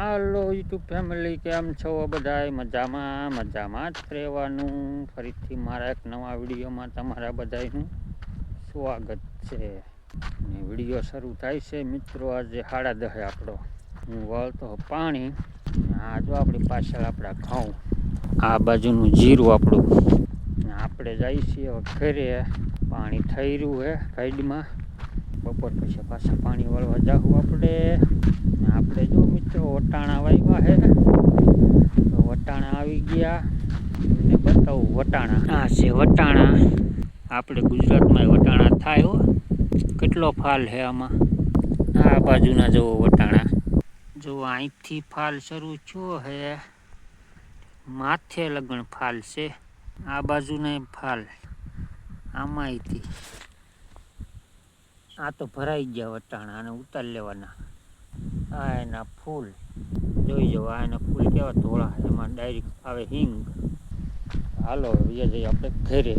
હાલો YouTube family, કેમ છો બધાય? મજામાં મજામાં જ રહેવાનું. ફરીથી મારા એક નવા વિડીયોમાં તમારા બધાયનું સ્વાગત છે. ને વીડિયો શરૂ થાય છે મિત્રો, આજે સાડા દહે આપણો. હું વળતો પાણી, ને આ જો આપણી પાછળ આપણા ઘઉં. આ બાજુનું જીરું આપણું. આપણે જઈએ છીએ ઘરે. પાણી થઈ રહ્યું છે સાઈડમાં. બપોર પછી પાછા પાણી વળવા જાવું આપણે. વટાણા વાવ્યા છે વટાણા આવી ગયા. અને બતાવું વટાણા. આ છે વટાણા. આપણે ગુજરાતમાં વટાણા થાય હો. કેટલો ફાલ છે આમાં? આ બાજુના જુઓ વટાણા. જો અહીંથી ફાલ શરૂ થયો છે માથે લગણ ફાલ છે. આ બાજુના ફાલ. આમાંથી આ તો ભરાઈ ગયા વટાણા અને ઉતાર લેવાના. આ એના ફૂલ. જોઈ જવા આ ફૂલ કેવા ધોળા એમાં ડાયરેક્ટ આવે હિંગ. હાલો જઈએ આપણે ઘરે.